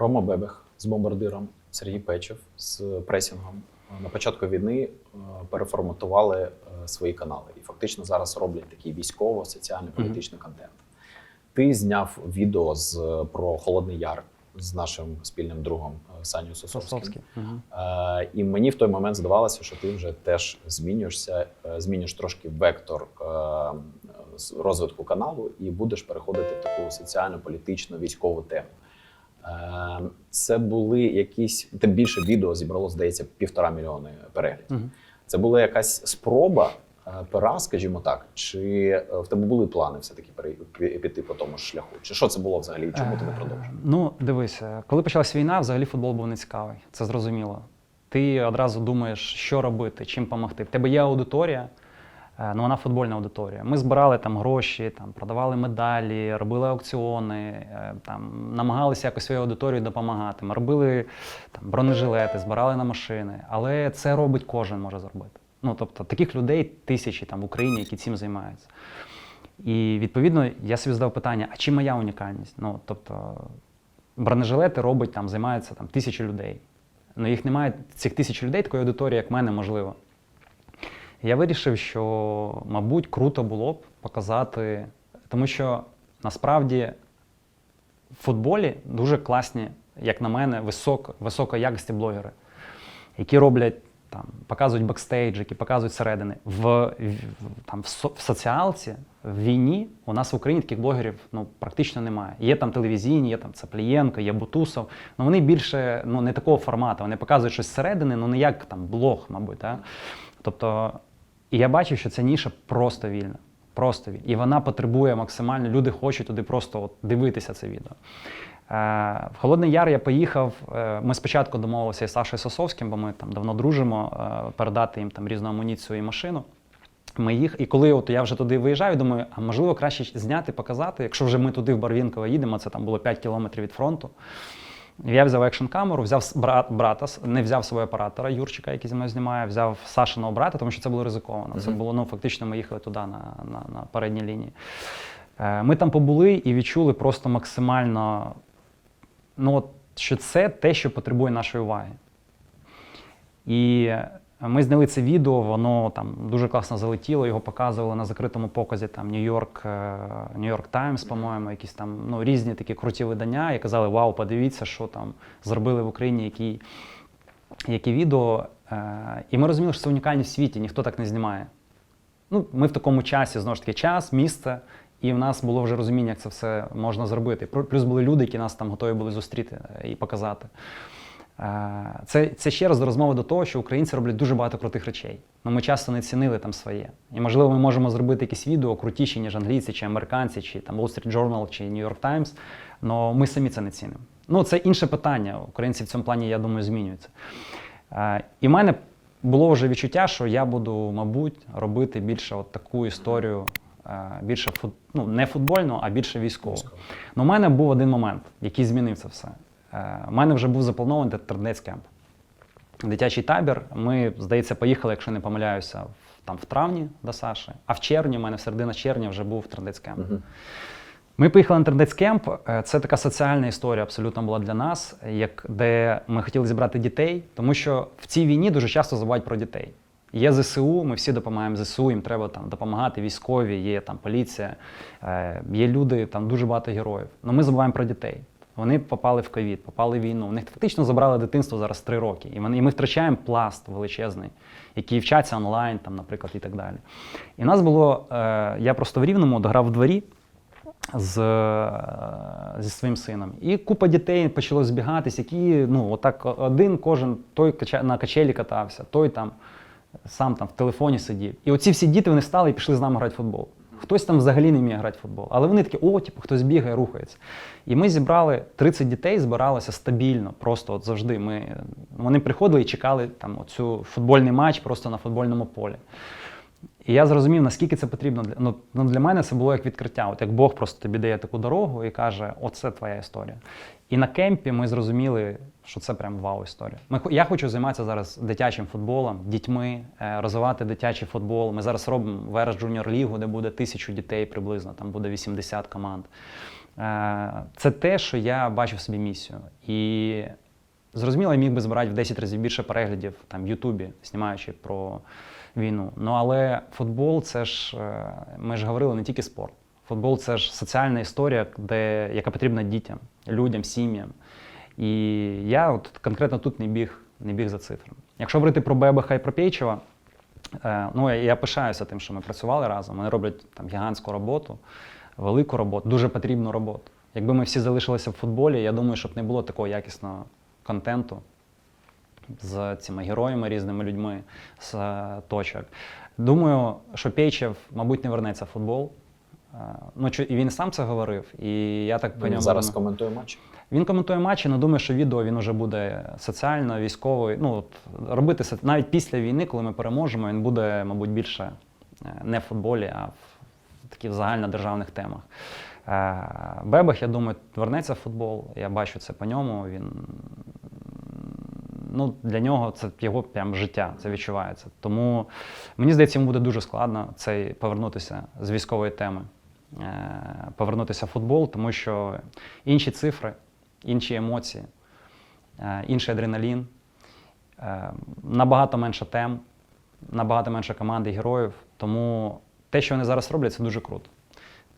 Рома Бебех з бомбардиром, Сергій Печев з пресінгом. На початку війни е, переформатували е, свої канали і фактично зараз роблять такий військово, соціальний, політичний контент. Ти зняв відео з про Холодний Яр з нашим спільним другом е, Саню Сосовським. Е, і мені в той момент здавалося, що ти вже теж змінюєшся, е, змінюєш трошки вектор е, розвитку каналу і будеш переходити в таку соціально, політичну, військову тему. Е, Це були якісь тим більше відео зібрало, здається, півтора мільйони переглядів. Мгм. Це була якась спроба е, пера, скажімо так, чи е, в тебе були плани все-таки піти по тому ж шляху? Чи що це було взагалі? Чому ти не продовжив? Ну, дивися, коли почалась війна, взагалі футбол був не цікавий. Це зрозуміло. Ти одразу думаєш, що робити, чим допомогти. В тебе є аудиторія, ну вона футбольна аудиторія. Ми збирали там гроші, там, продавали медалі, робили аукціони, е, там, намагалися якось своїй аудиторії допомагати. Ми робили там, бронежилети, збирали на машини. Але це робить кожен може зробити. Ну, тобто, таких людей тисячі там, в Україні, які цим займаються. І відповідно я собі задав питання: а чим моя унікальність? Ну, тобто, бронежилети робить там, займаються там тисячі людей. Ну їх немає цих тисяч людей, такої аудиторії, як мене, можливо. Я вирішив, що, мабуть, круто було б показати, тому що насправді в футболі дуже класні, як на мене, високо, високої якості блогери, які роблять там, показують бекстейдж, які показують середини. В, в, там, в, со- в соціалці, в війні у нас в Україні таких блогерів ну, практично немає. Є там телевізійні, є там Цаплієнко, є Бутусов. Ну вони більше ну, не такого формату. Вони показують щось зсередини, ну не як там блог, мабуть. Да? Тобто, і я бачив, що ця ніша просто вільна. Просто вільна. І вона потребує максимально, люди хочуть туди просто от дивитися це відео. Е, В Холодний Яр я поїхав. е, Ми спочатку домовилися із Сашою Сосовським, бо ми там давно дружимо, е, передати їм там різну амуніцію і машину. Ми їх, і коли от я вже туди виїжджаю, думаю, а можливо краще зняти, показати, якщо вже ми туди в Барвінково їдемо, це там було 5 кілометрів від фронту. Я взяв екшн камеру, взяв брата, не взяв свого оператора Юрчика, який зі мною знімає, взяв Сашиного брата, тому що це було ризиковано. Це було ну фактично. Ми їхали туди на, на, на передній лінії. Е, Ми там побули і відчули просто максимально, ну, от, що це те, що потребує нашої уваги. І ми зняли це відео, воно там дуже класно залетіло, його показували на закритому показі там Нью-Йорк, Нью-Йорк Таймс, по-моєму, якісь там ну, різні такі круті видання, і казали, вау, подивіться, що там зробили в Україні, які, які відео. Е, І ми розуміли, що це унікальність в світі, ніхто так не знімає. Ну, ми в такому часі, знову ж таки, час, місце, і в нас було вже розуміння, як це все можна зробити. Плюс були люди, які нас там готові були зустріти е, і показати. Е, Це, це ще раз до розмови до того, що українці роблять дуже багато крутих речей. Ну, ми часто не цінили там своє. І можливо, ми можемо зробити якісь відео крутіші, ніж англійці, чи американці, чи там Wall Street Journal, чи New York Times, але ми самі це не цінимо. Ну, це інше питання. Українці в цьому плані, я думаю, змінюються. Е, І в мене було вже відчуття, що я буду, мабуть, робити більше от таку історію, е, більше фут... ну, не футбольну, а більше військову. Військово. Ну, у мене був один момент, який змінив це все. Е, У мене вже був запланований трендець кемп. Дитячий табір. Ми, здається, поїхали, якщо не помиляюся, там в травні до Саші, а в червні, у мене в середина червня вже був трендець кемп. Мгм. Ми поїхали на трендець кемп. Е, Це така соціальна історія абсолютно була для нас, як, де ми хотіли зібрати дітей, тому що в цій війні дуже часто забувають про дітей. Є ЗСУ, ми всі допомагаємо ЗСУ, їм треба там допомагати, військові, є там поліція, е, є люди, там дуже багато героїв. Але ми забуваємо про дітей. Вони попали в ковід, попали в війну. У них фактично забрали дитинство зараз три роки. І, вони, і ми втрачаємо пласт величезний, який вчаться онлайн, там, наприклад, і так далі. І нас було, е, я просто в Рівному дограв в дворі з, е, зі своїм сином. І купа дітей почало збігатись, які ну, отак один кожен той на качелі катався, той там сам там в телефоні сидів. І оці всі діти вони стали і пішли з нами грати в футбол. Хтось там взагалі не вміє грати в футбол. Але вони такі, о, типу, хтось бігає, рухається. І ми зібрали 30 дітей, збиралися стабільно, просто от завжди. Ми, вони приходили і чекали там оцю футбольний матч просто на футбольному полі. І я зрозумів, наскільки це потрібно для ну, ну для мене це було як відкриття. От як Бог просто тобі дає таку дорогу і каже: оце твоя історія. І на кемпі ми зрозуміли, що це прям вау історія. Ми я хочу займатися зараз дитячим футболом, дітьми, е, розвивати дитячий футбол. Ми зараз робимо Верес Junior Лігу, де буде тисячу дітей приблизно, там буде 80 команд. Е, Це те, що я бачив собі місію. І зрозуміло, я міг би збирати в 10 разів більше переглядів там, в Ютубі, знімаючи про війну. Ну але футбол це ж е, ми ж говорили не тільки спорт. Футбол це ж соціальна історія, де, яка потрібна дітям, людям, сім'ям. І я от конкретно тут не біг, не біг за цифрами. Якщо говорити про Бебеха і про Пейчева, е, ну я пишаюся тим, що ми працювали разом. Вони роблять там гігантську роботу, велику роботу, дуже потрібну роботу. Якби ми всі залишилися в футболі, я думаю, щоб не було такого якісного контенту з цими героями, різними людьми з е, точок. Думаю, що Пейчев, мабуть, не вернеться в футбол. Е, Ну, і він сам це говорив, і я так по ньому зараз коментує матч. Він коментує матчі, але думаю, що відео він вже буде соціально, військовий. Ну, от, робити це навіть після війни, коли ми переможемо, він буде, мабуть, більше е, не в футболі, а в таких загальнодержавних темах. Бебех, я думаю, вернеться в футбол. Я бачу це по ньому. Він ну, для нього це його прям життя, це відчувається. Тому мені здається, йому буде дуже складно цей повернутися з військової теми, е, повернутися в футбол, тому що інші цифри, інші емоції, е, інший адреналін, е, набагато менше тем, набагато менше команди і героїв. Тому те, що вони зараз роблять, це дуже круто.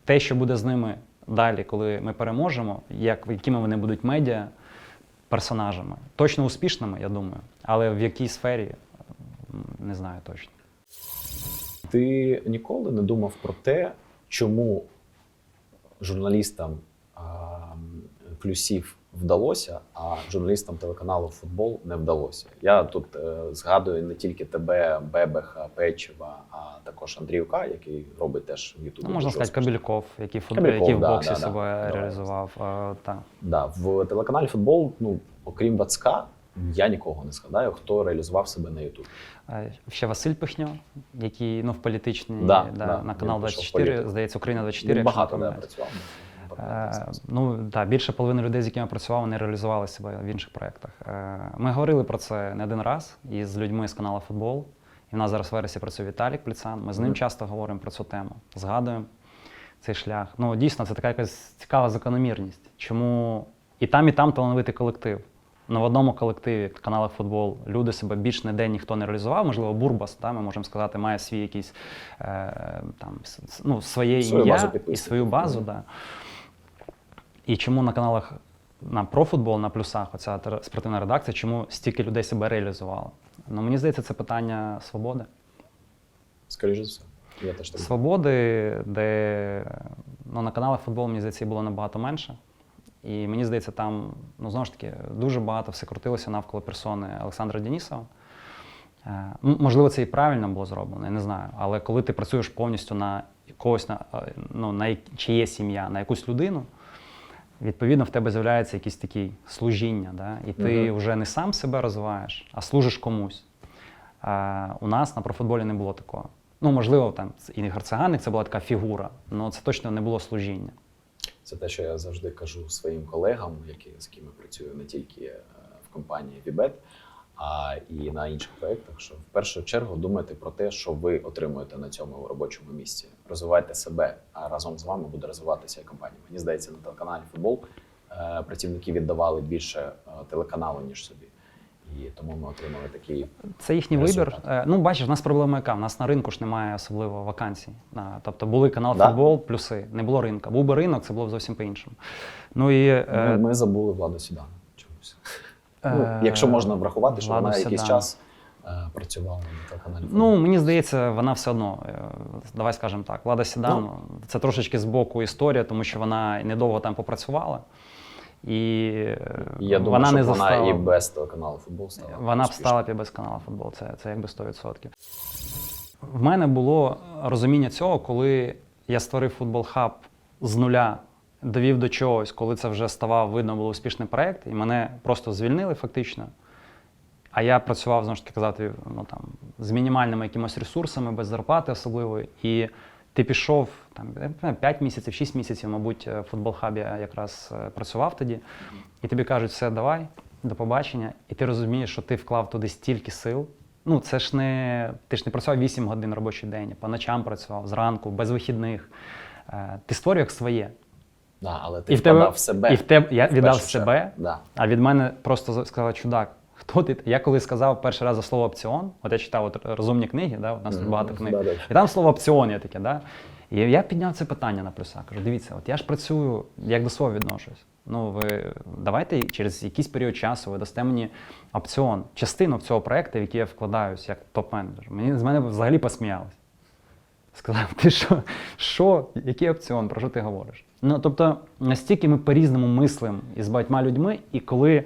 Те, що буде з ними далі, коли ми переможемо, як, якими вони будуть медіа, персонажами. Точно успішними, я думаю, але в якій сфері не знаю точно. Ти ніколи не думав про те, чому журналістам плюсів вдалося, а журналістам телеканалу Футбол не вдалося. Я тут е, згадую не тільки тебе, Бебеха, Печева, а також Андріюка, який робить теж в Ютубі. Ну, можна сказати, успішно. Кабельков, який, фут... Кабельков, який в да, боксі да, да. себе Давай. реалізував. Е, та. Да, в телеканалі Футбол, ну окрім Вацка, я нікого не згадаю, хто реалізував себе на Ютубі. Е, Ще Василь Пихньо, який ну, в політичній Да, да, да, на канал пішов в 24, здається, Україна 24. Він не багато помиляюсь. працював. Е, Ну да, більше половини людей, з якими я працював, вони реалізували себе в інших проєктах. Е, Ми говорили про це не один раз із людьми з каналу Футбол. І в нас зараз в вересі працює Віталік Пліцан. Ми з ним часто говоримо про цю тему, згадуємо цей шлях. Ну дійсно, це така якась цікава закономірність. Чому і там, і там талановитий колектив. Ну, в одному колективі каналах футбол люди себе більш ніде ніхто не реалізував. Можливо, Бурбас, та, ми можемо сказати, має свій якийсь е, там, ну, своє ім'я і свою базу. Да. І чому на каналах на профутбол, на плюсах, оця спортивна редакція, чому стільки людей себе реалізувало? Ну, мені здається, це питання свободи. Скоріше за все. Я теж так. Свободи, де ну, на каналах футбол, мені здається, було набагато менше. І мені здається, там ну, знову ж таки дуже багато все крутилося навколо персони Олександра Денісова. Е, Можливо, це і правильно було зроблено, я не знаю. Але коли ти працюєш повністю на когось, на, е, ну, на чиє сім'я, на якусь людину, відповідно в тебе з'являється якісь такі служіння. Да? І ти угу. вже не сам себе розвиваєш, а служиш комусь. А, у нас на профутболі не було такого. Ну, можливо, там і Гарциганик це була така фігура, але це точно не було служіння. Це те, що я завжди кажу своїм колегам, які, з ким я працюю не тільки е, в компанії Vibet, а і на інших проєктах, що в першу чергу думайте про те, що ви отримуєте на цьому робочому місці. Розвивайте себе, а разом з вами буде розвиватися і компанія. Мені здається, на телеканалі футбол е, працівники віддавали більше е, телеканалу, ніж собі. І тому ми отримали такий Це їхній Результат. вибір. Е, Ну, бачиш, в нас проблема яка? В нас на ринку ж немає особливо вакансій. Тобто були канал Да. футбол, плюси, не було ринка. Був би ринок, це було б зовсім по-іншому. Ну і Ми, е, ми забули владу е, Ну, якщо можна врахувати, що вона якийсь Седан. час е, працювала на телеканалі. Ну, мені здається, вона все одно, е, давай скажемо так, Влада Сідан, це трошечки з боку історія, тому що вона недовго там попрацювала. І е, я думаю, вона що не вона і без телеканалу футбол стала. Вона б стала б і без каналу футбол, це, це якби 100%. В мене було розуміння цього, коли я створив футбол хаб з нуля, довів до чогось, коли це вже ставав, видно, було успішний проєкт, і мене просто звільнили фактично. А я працював, знову ж таки казати, ну, там, з мінімальними якимось ресурсами, без зарплати особливої. І ти пішов там, я не знаю, 5 місяців, 6 місяців, мабуть, в футбол-хабі якраз е, працював тоді. І тобі кажуть, все, давай, до побачення. І ти розумієш, що ти вклав туди стільки сил. Ну, це ж не. Ти ж не працював 8 годин робочий день, по ночам працював, зранку, без вихідних. Е, Ти створюєш своє. Да, але ти І в тебе в себе. І в тебе я в віддав себе, Да. а від мене просто сказали, чудак, хто ти? Я коли сказав перший раз за слово опціон, от я читав от розумні книги, да, у нас тут Мгм. багато книг. Да-да. І там слово опціон є таке, да? І я підняв це питання на плюса. Кажу, дивіться, от я ж працюю, як до слова відношусь. Ну, ви давайте через якийсь період часу ви дасте мені опціон, частину цього проекту, в який я вкладаюсь як топ-менеджер. Мені з мене взагалі посміялись. Сказав, ти що? Що? Який опціон? Про що ти говориш? Ну тобто, настільки ми по-різному мислимо із багатьма людьми, і коли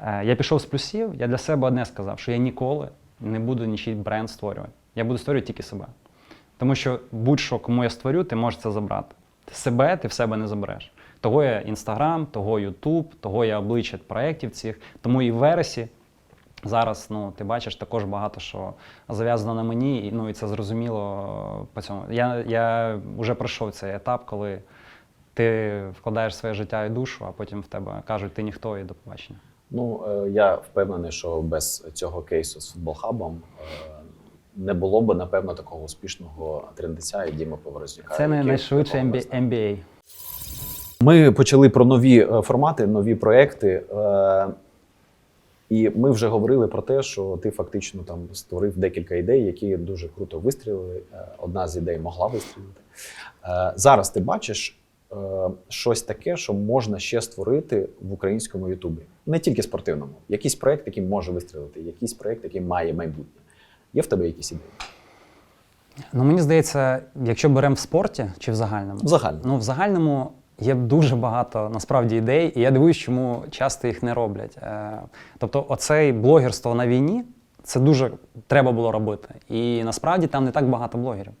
е, я пішов з плюсів, я для себе одне сказав, що я ніколи не буду нічий бренд створювати. Я буду створювати тільки себе. Тому що будь-що, кому я створю, ти можеш це забрати. Ти себе, ти в себе не забереш. Того я Інстаграм, того Ютуб, того я обличчя проєктів цих, тому і в вересі Зараз, ну, ти бачиш також багато що зав'язано на мені, і, ну, і це зрозуміло по цьому. Я, я вже пройшов цей етап, коли ти вкладаєш своє життя і душу, а потім в тебе кажуть, ти ніхто і до побачення. Ну, е, я впевнений, що без цього кейсу з футболхабом е, не було б, напевно, такого успішного трендеця і Діма Поворознюка. Це не найшвидше MBA. MBA. Ми почали про нові е, формати, нові проекти. І ми вже говорили про те, що ти фактично там створив декілька ідей, які дуже круто вистрілили. Одна з ідей могла вистрілити. Зараз ти бачиш щось таке, що можна ще створити в українському Ютубі. Не тільки спортивному. Якийсь проект, який може вистрілити, якийсь проект, який має майбутнє. Є в тебе якісь ідеї? Ну, мені здається, якщо беремо в спорті чи в загальному, В загальному. Ну, в загальному є дуже багато насправді ідей, і я дивуюсь, чому часто їх не роблять. Е, Тобто, оцей блогерство на війні це дуже треба було робити. І насправді там не так багато блогерів.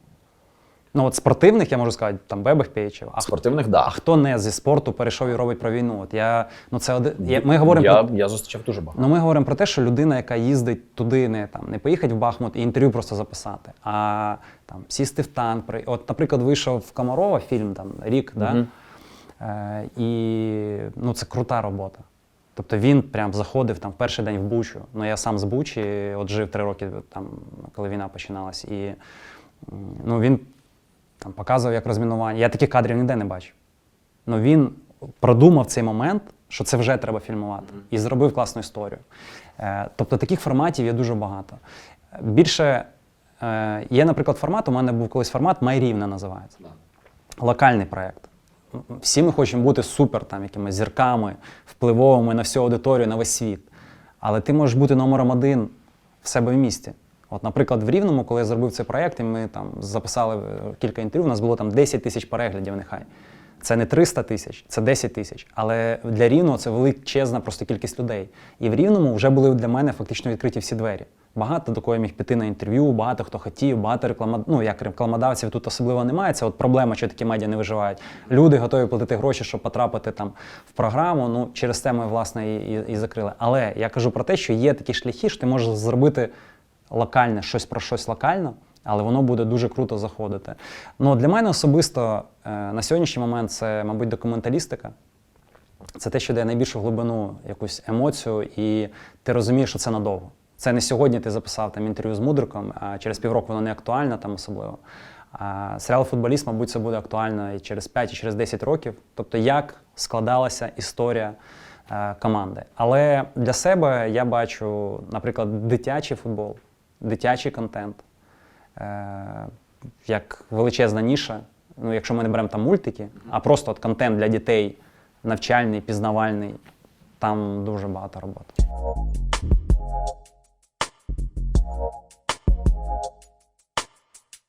Ну, от спортивних, я можу сказати, там Бебех Пейчев. А, Спортивних, а да. хто не зі спорту перейшов і робить про війну? От я, ну, це один, я, ми говоримо я, про я зустрічав дуже багато. Ну, ми говоримо про те, що людина, яка їздить туди, не там не поїхати в Бахмут і інтерв'ю просто записати, а там сісти в танк. От, наприклад, вийшов в Комарова фільм там рік, да? Мгм. Е, і ну, це крута робота. Тобто він прям заходив там в перший день в Бучу. Ну я сам з Бучі, от жив три роки там, коли війна починалась, і ну, він там показував, як розмінування. Я таких кадрів ніде не бачив. Ну він продумав цей момент, що це вже треба фільмувати, і зробив класну історію. Е, тобто таких форматів є дуже багато. Більше е, є, наприклад, формат. У мене був колись формат Майрівна називається. Локальний проєкт. Всі ми хочемо бути супер там, якимись зірками, впливовими на всю аудиторію, на весь світ. Але ти можеш бути номером один в себе в місті. От, наприклад, в Рівному, коли я зробив цей проєкт, і ми там записали е, кілька інтерв'ю, у нас було там 10 тисяч переглядів, нехай. Це не 300 тисяч, це 10 тисяч. Але для Рівного це величезна просто кількість людей. І в Рівному вже були для мене фактично відкриті всі двері. Багато до кого я міг піти на інтерв'ю, багато хто хотів, багато реклама... ну, як рекламодавців тут особливо немає. Це от проблема, що такі медіа не виживають. Люди готові платити гроші, щоб потрапити там в програму. Ну, через це ми, власне, і, і, і закрили. Але я кажу про те, що є такі шляхи, що ти можеш зробити локальне, щось про щось локально, але воно буде дуже круто заходити. Ну, для мене особисто е, на сьогоднішній момент це, мабуть, документалістика. Це те, що дає найбільшу глибину, якусь емоцію, і ти розумієш, що це надовго. Це не сьогодні ти записав там інтерв'ю з мудриком, а через півроку воно не актуально там особливо. А серіал Футболіст, мабуть, це буде актуально і через 5, і через 10 років. Тобто, як складалася історія е, команди. Але для себе я бачу, наприклад, дитячий футбол, дитячий контент е, як величезна ніша. Ну, якщо ми не беремо там мультики, а просто от контент для дітей навчальний, пізнавальний, там дуже багато роботи.